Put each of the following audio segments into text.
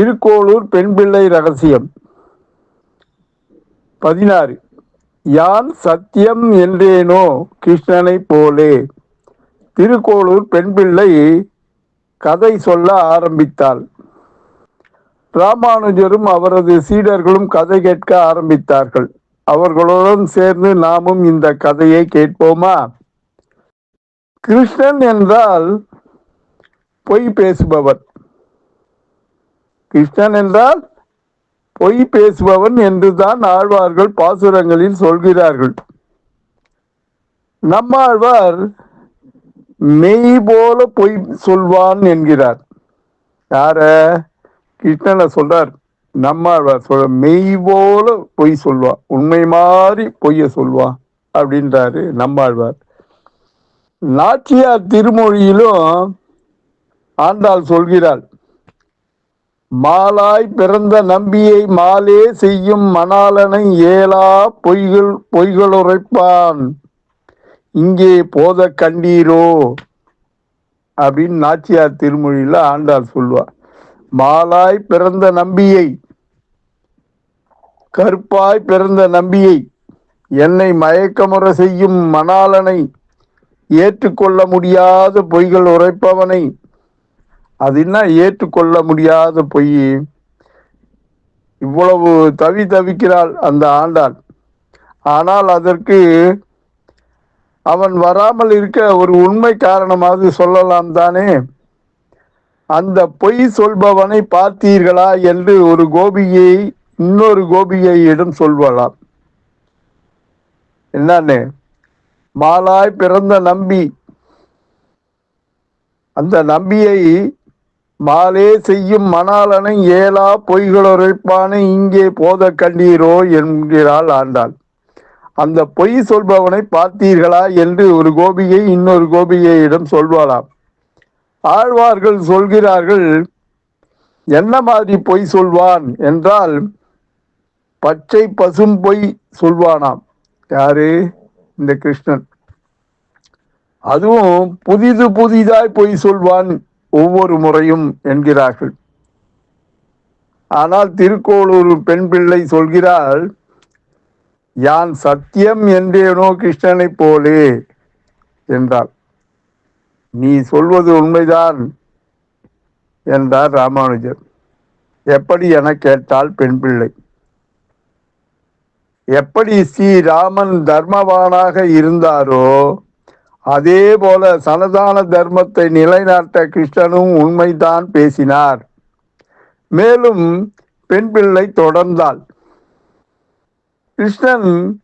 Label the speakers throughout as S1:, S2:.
S1: திருக்கோளூர் பெண் பிள்ளை ரகசியம். பதினாறு. யான் சத்தியம் என்றேனோ கிருஷ்ணனைப் போலே. திருக்கோளூர் பெண் பிள்ளை கதை சொல்ல ஆரம்பித்தாள். ராமானுஜரும் அவரது சீடர்களும் கதை கேட்க ஆரம்பித்தார்கள். அவர்களுடன் சேர்ந்து நாமும் இந்த கதையை கேட்போமா? கிருஷ்ணன் என்றால் பொய் பேசுபவர். கிருஷ்ணன் என்றால் பொய் பேசுபவன் என்றுதான் ஆழ்வார்கள் பாசுரங்களில் சொல்கிறார்கள். நம்மாழ்வார் மெய் போல பொய் சொல்வான் என்கிறார். யார? கிருஷ்ணனை சொல்றார். நம்மாழ்வார் சொல்ற மெய் போல பொய் சொல்வான் உண்மை மாதிரி பொய்ய சொல்வான் அப்படின்றாரு நம்மாழ்வார். நாச்சியார் திருமொழியிலும் ஆண்டாள் சொல்கிறாள். மாலாய் பிறந்த நம்பியை மாலே செய்யும் மணாலனை ஏலா பொய்கள் பொய்கள் உரைப்பான் இங்கே போத கண்டீரோ அப்படின்னு நாச்சியார் திருமொழியில் ஆண்டாள் சொல்வார் மாலாய் பிறந்த நம்பியை கருப்பாய் பிறந்த நம்பியை என்னை மயக்கமுற செய்யும் மணாலனை ஏற்றுக்கொள்ள முடியாத பொய்கள் உரைப்பவனை அது என்ன ஏற்றுக்கொள்ள முடியாத பொய்? இவ்வளவு தவி தவிக்கிறாள் அந்த ஆண்டாள். ஆனால் அதற்கு அவன் வராமல் இருக்க ஒரு உண்மை காரணமாவது சொல்லலாம் தானே? அந்த பொய் சொல்பவனை பார்த்தீர்களா என்று ஒரு கோபியை இன்னொரு கோபிகையிடம் சொல்வலாம். என்னன்னு? மாலாய் பிறந்த நம்பி. அந்த நம்பியை மாலே செய்யும் மணாலனை ஏலா பொய்களுரைப்பானை இங்கே போத கண்டீரோ என்கிறாள் ஆண்டாள். அந்த பொய் சொல்பவனை பார்த்தீர்களா என்று ஒரு கோபிகை இன்னொரு கோபிகையிடம் சொல்வாளாம். ஆழ்வார்கள் சொல்கிறார்கள் என்ன மாதிரி பொய் சொல்வான்? என்றால் பச்சை பசும் பொய் சொல்வானாம். யாரு? இந்த கிருஷ்ணன். அதுவும் புதிது புதிதாய் பொய் சொல்வான் ஒவ்வொரு முறையும் என்கிறார்கள். ஆனால் திருக்கோளூர் பெண் பிள்ளை சொல்கிறாள் யான் சத்தியம் என்றேனோ கிருஷ்ணனைப் போலே என்றாள். நீ சொல்வது உண்மைதான் என்றார் ராமானுஜர். எப்படி என கேட்டால் பெண் பிள்ளை. எப்படி ஸ்ரீராமன் தர்மவானாக இருந்தாரோ அதே போல சனதான தர்மத்தை நிலைநாட்ட கிருஷ்ணனும் உண்மைதான் பேசினார். மேலும் பெண் பிள்ளை தொடர்ந்தாள். கிருஷ்ணன்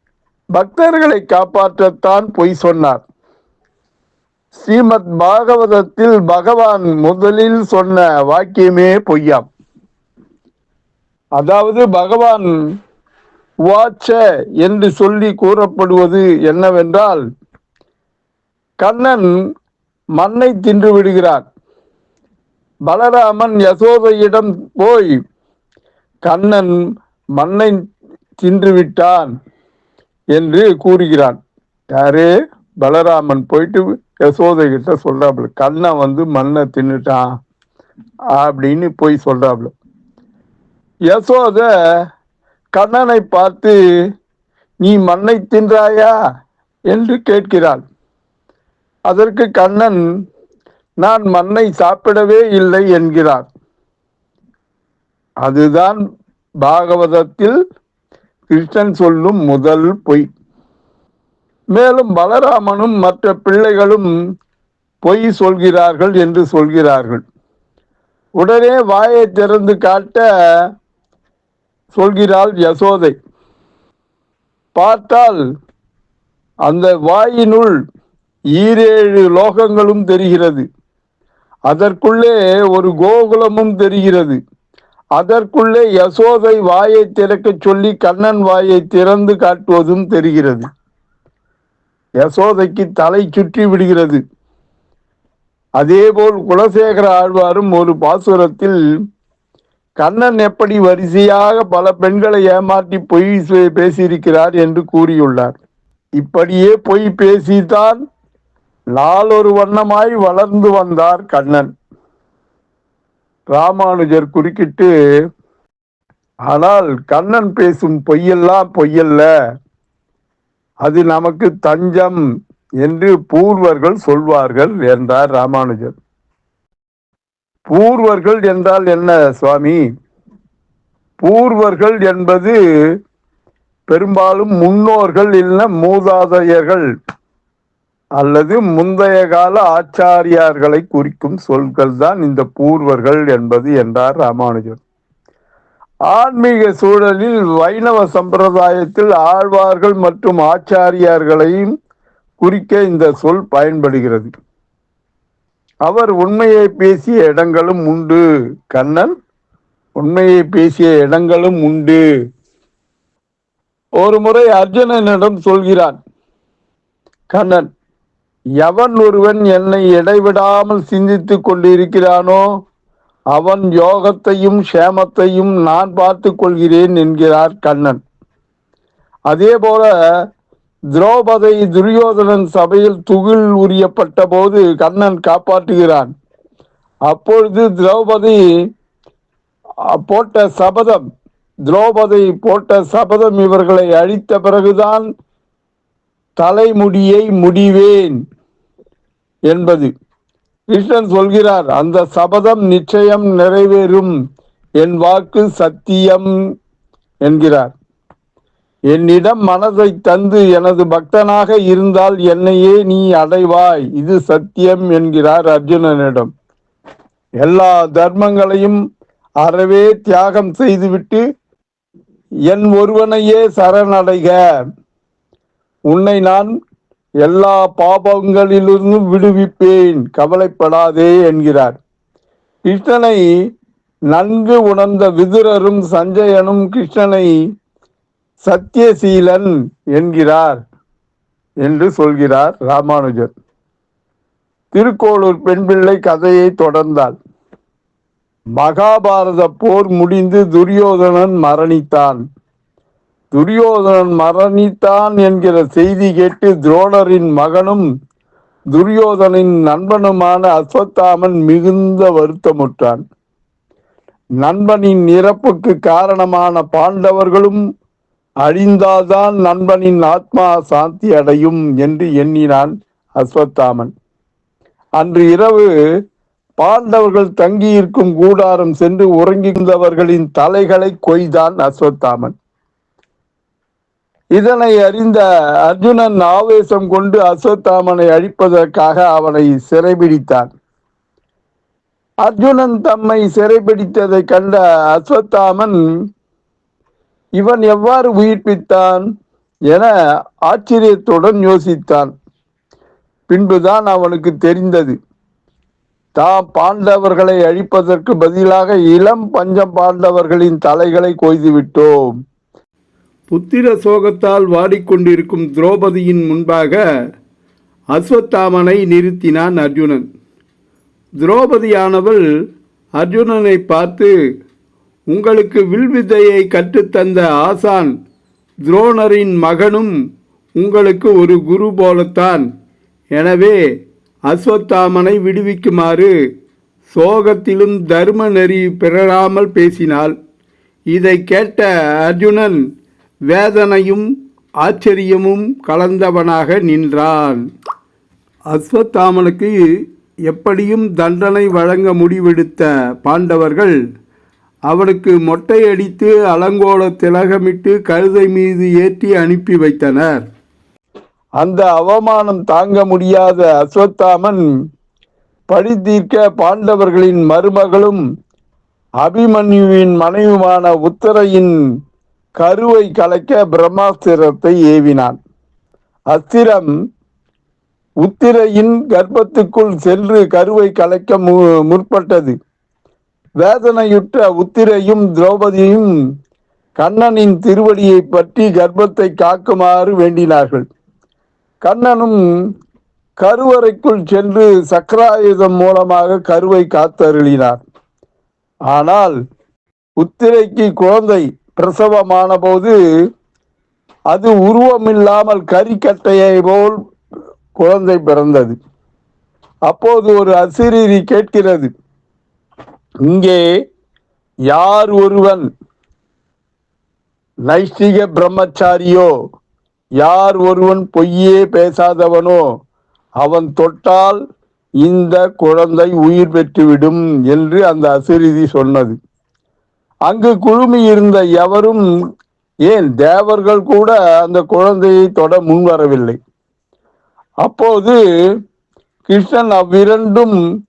S1: பக்தர்களை காப்பாற்றத்தான் பொய் சொன்னார். ஸ்ரீமத் பாகவதத்தில் பகவான் முதலில் சொன்ன வாக்கியமே பொய்யாம். அதாவது பகவான் வாச்ச என்று சொல்லி கூறப்படுவது என்னவென்றால் கண்ணன் மண்ணை தின்று விடுகிறான். பலராமன் யசோதையிடம் போய் கண்ணன் மண்ணை தின்று விட்டான் என்று கூறுகிறான். யாரே? பலராமன் போயிட்டு யசோதை கிட்ட சொல்றாப்புல கண்ணன் வந்து மண்ணை தின்னுட்டான் அப்படின்னு போய் சொல்றாப்புல. யசோத கண்ணனை பார்த்து நீ மண்ணை தின்றாயா? என்று கேட்கிறாள். அதற்கு கண்ணன் நான் மண்ணை சாப்பிடவே இல்லை என்கிறார். அதுதான் பாகவதத்தில் கிருஷ்ணன் சொல்லும் முதல் பொய். மேலும் பலராமனும் மற்ற பிள்ளைகளும் பொய் சொல்கிறார்கள் என்று சொல்கிறார்கள். உடனே வாயை திறந்து காட்ட சொல்கிறாள் யசோதை. பார்த்தால் அந்த வாயினுள் ஈரேழு லோகங்களும் தெரிகிறது. அதற்குள்ளே ஒரு கோகுலமும் தெரிகிறது. அதற்குள்ளே யசோதை வாயை திறக்க சொல்லி கண்ணன் வாயை திறந்து காட்டுவதும் தெரிகிறது. யசோதைக்கு தலை சுற்றி விடுகிறது. அதேபோல் குலசேகர ஆழ்வாரும் ஒரு பாசுரத்தில் கண்ணன் எப்படி வரிசையாக பல பெண்களை ஏமாற்றி பொய் பேசியிருக்கிறார்? என்று கூறியுள்ளார். இப்படியே பொய் பேசித்தான் நாளொரு வண்ணமாய் வளர்ந்து வந்தார் கண்ணன். ராமானுஜர் குறுக்கிட்டு ஆனால் கண்ணன் பேசும் பொய்யெல்லாம் பொய்யல்ல. அது நமக்கு தஞ்சம் என்று பூர்வர்கள் சொல்வார்கள் என்றார் ராமானுஜர். பூர்வர்கள் என்றால் என்ன சுவாமி? பூர்வர்கள் என்பது பெரும்பாலும் முன்னோர்கள் இல்லை மூதாதையர்கள். அல்லது முந்தைய கால ஆச்சாரியார்களை குறிக்கும் சொற்கள் தான் இந்த பூர்வர்கள் என்பது என்றார் ராமானுஜன் ஆன்மீக சூழலில் வைணவ சம்பிரதாயத்தில் ஆழ்வார்கள் மற்றும் ஆச்சாரியார்களையும் குறிக்க இந்த சொல் பயன்படுகிறது. அவர் உண்மையை பேசிய இடங்களும் உண்டு கண்ணன். உண்மையை பேசிய இடங்களும் உண்டு. ஒரு முறை அர்ஜுனனிடம் சொல்கிறான் கண்ணன் எவன் ஒருவன் என்னை இடைவிடாமல் சிந்தித்துக் கொண்டிருக்கிறானோ அவன் யோகத்தையும் சேமத்தையும் நான் பார்த்து கொள்கிறேன் என்கிறார் கண்ணன். அதே போல துரோபதை துரியோதனன் சபையில் துகில் உரியப்பட்ட போது கண்ணன் காப்பாற்றுகிறான். அப்பொழுது திரௌபதி போட்ட சபதம் திரௌபதி போட்ட சபதம் இவர்களை அழித்த பிறகுதான் தலைமுடியை முடிவேன். என்பது. கிருஷ்ணன் சொல்கிறார் அந்த சபதம் நிச்சயம் நிறைவேறும் என் வாக்கு சத்தியம் என்கிறார். என்னிடம் மனதை தந்து எனது பக்தனாக இருந்தால் என்னையே நீ அடைவாய் இது சத்தியம் என்கிறார் அர்ஜுனனிடம். எல்லா தர்மங்களையும் அறவே தியாகம் செய்துவிட்டு என் ஒருவனையே சரணடைக. உன்னை நான் எல்லா பாபங்களிலிருந்தும் விடுவிப்பேன் கவலைப்படாதே என்கிறார். கிருஷ்ணனை நன்கு உணர்ந்த விதுரரும் சஞ்சயனும் கிருஷ்ணனை சத்தியசீலன் என்கிறார் என்று சொல்கிறார் ராமானுஜர். திருக்கோளூர் பெண் பிள்ளை கதையை தொடர்ந்தாள் மகாபாரத போர் முடிந்து துரியோதனன் மரணித்தான். துரியோதனன் மரணித்தான் என்கிற செய்தி கேட்டு துரோணரின் மகனும் துரியோதனின் நண்பனுமான அஸ்வத்தாமன் மிகுந்த வருத்தமுற்றான். நண்பனின் இறப்புக்கு காரணமான பாண்டவர்களும் அழிந்தால்தான் நண்பனின் ஆத்மா சாந்தி அடையும் என்று எண்ணினான் அஸ்வத்தாமன். அன்று இரவு பாண்டவர்கள் தங்கியிருக்கும் கூடாரம் சென்று உறங்கியிருந்தவர்களின் தலைகளை கொய்தான் அஸ்வத்தாமன். இதனை அறிந்த அர்ஜுனன் ஆவேசம் கொண்டு அஸ்வத்தாமனை அழிப்பதற்காக அவனை சிறைபிடித்தான். அர்ஜுனன் தம்மை சிறைபிடித்ததை கண்ட அஸ்வத்தாமன் இவன் எவ்வாறு உயிர்ப்பித்தான்? என ஆச்சரியத்துடன் யோசித்தான். பின்புதான் அவனுக்கு தெரிந்தது தாம் பாண்டவர்களை அழிப்பதற்கு பதிலாக இளம் பஞ்சம் பாண்டவர்களின் தலைகளை கொய்து விட்டோம் புத்திர சோகத்தால் வாடிக்கொண்டிருக்கும் திரௌபதியின் முன்பாக அஸ்வத்தாமனை நிறுத்தினான் அர்ஜுனன். திரௌபதியானவள் அர்ஜுனனை பார்த்து உங்களுக்கு வில்வித்தையை கற்றுத்தந்த ஆசான் துரோணரின் மகனும் உங்களுக்கு ஒரு குரு போலத்தான். எனவே அஸ்வத்தாமனை விடுவிக்குமாறு சோகத்திலும் தர்ம நெறி பிறராமல் பேசினாள். இதை கேட்ட அர்ஜுனன் வேதனையும் ஆச்சரியமும் கலந்தவனாக நின்றான். அஸ்வத்தாமனுக்கு எப்படியும் தண்டனை வழங்க முடிவெடுத்த பாண்டவர்கள் அவனுக்கு மொட்டையடித்து அலங்கோல திலகமிட்டு கழுதை மீது ஏற்றி அனுப்பி வைத்தனர். அந்த அவமானம் தாங்க முடியாத அஸ்வத்தாமன் பழி தீர்க்க பாண்டவர்களின் மருமகளும் அபிமன்யுவின் மனைவியுமான உத்தரையின் கருவை கலைக்க பிரம்மாஸ்திரத்தை ஏவினான். அஸ்திரம் உத்திரையின் கர்ப்பத்துக்குள் சென்று கருவை கலைக்க மு- முற்பட்டது. வேதனையுற்ற உத்திரையும் திரௌபதியும் கண்ணனின் திருவடியை பற்றி கர்ப்பத்தை காக்குமாறு வேண்டினார்கள். கண்ணனும் கருவறைக்குள் சென்று சக்கராயுதம் மூலமாக கருவை காத்தருளினார். ஆனால் உத்திரைக்கு குழந்தை பிரசவமான போது அது உருவமில்லாமல் கறிக்கட்டையை போல் குழந்தை பிறந்தது. அப்போது ஒரு அசிரீரி கேட்கிறது. இங்கே யார் ஒருவன்? நைஷ்டிக பிரம்மச்சாரியோ யார் ஒருவன் பொய்யே பேசாதவனோ அவன் தொட்டால் இந்த குழந்தை உயிர் பெற்றுவிடும் என்று அந்த அசிரிதி சொன்னது. அங்கு குழுமி இருந்த எவரும் ஏன் தேவர்கள் கூட அந்த குழந்தையை தொட முன்வரவில்லை? அப்போது கிருஷ்ணன் அவ்விரண்டும்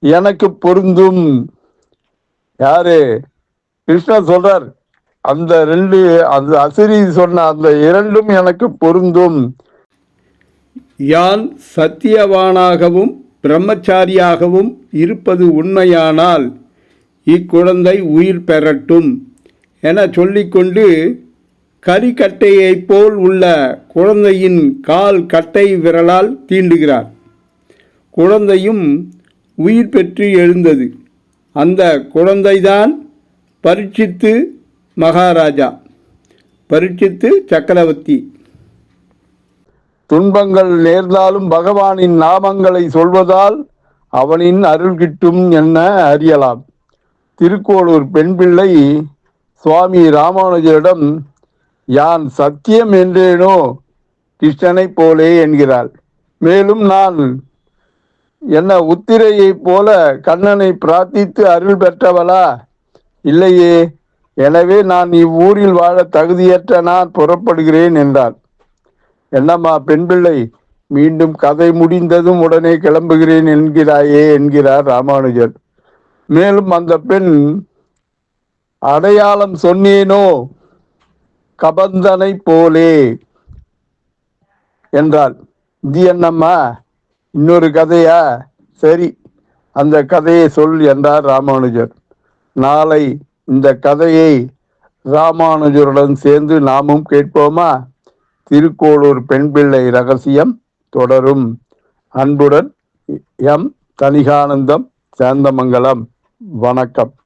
S1: எனக்கு பொருந்தும். யாரு? கிருஷ்ணன் சொல்றார் அந்த ரெண்டு அந்த அசிரி சொன்ன அந்த இரண்டும் எனக்கு பொருந்தும்.
S2: யான் சத்தியவானாகவும் பிரம்மச்சாரியாகவும் இருப்பது உண்மையானால் இக்குழந்தை உயிர் பெறட்டும் என சொல்லிக்கொண்டு கரிக்கட்டையைப் போல் உள்ள குழந்தையின் கால் கட்டை விரலால் தீண்டுகிறார். குழந்தையும் உயிர் பெற்று எழுந்தது. அந்த குழந்தைதான் பரீட்சித்து மகாராஜா. பரீட்சித்து சக்கரவர்த்தி.
S1: துன்பங்கள் நேர்ந்தாலும் பகவானின் நாமங்களை சொல்வதால் அவனின் அருள் கிட்டும் என அறியலாம். திருக்கோளூர் பெண் பிள்ளை சுவாமி ராமானுஜரிடம் யான் சத்தியம் என்றேனோ கிருஷ்ணனைப் போலே என்கிறாள். மேலும் நான் என்ன உத்திரையைப் போல கண்ணனை பிரார்த்தித்து அருள் பெற்றவளா? இல்லையே எனவே நான் இவ்வூரில் வாழ தகுதியற்ற நான் புறப்படுகிறேன் என்றாள். என்னம்மா பெண் பிள்ளை மீண்டும் கதை முடிந்ததும் உடனே கிளம்புகிறேன் என்கிறாயே என்கிறார் ராமானுஜர். மேலும் அந்த பெண் அடையாளம் சொன்னேனோ? கபந்தனை போலே என்றாள். இது என்னம்மா? இன்னொரு கதையா? சரி அந்த கதையை சொல் என்றார் ராமானுஜர். நாளை இந்த கதையை ராமானுஜருடன் சேர்ந்து நாமும் கேட்போமா? திருக்கோளூர் பெண் பிள்ளை ரகசியம் தொடரும். அன்புடன் எம் தனிகானந்தம் சேந்தமங்கலம். வணக்கம்.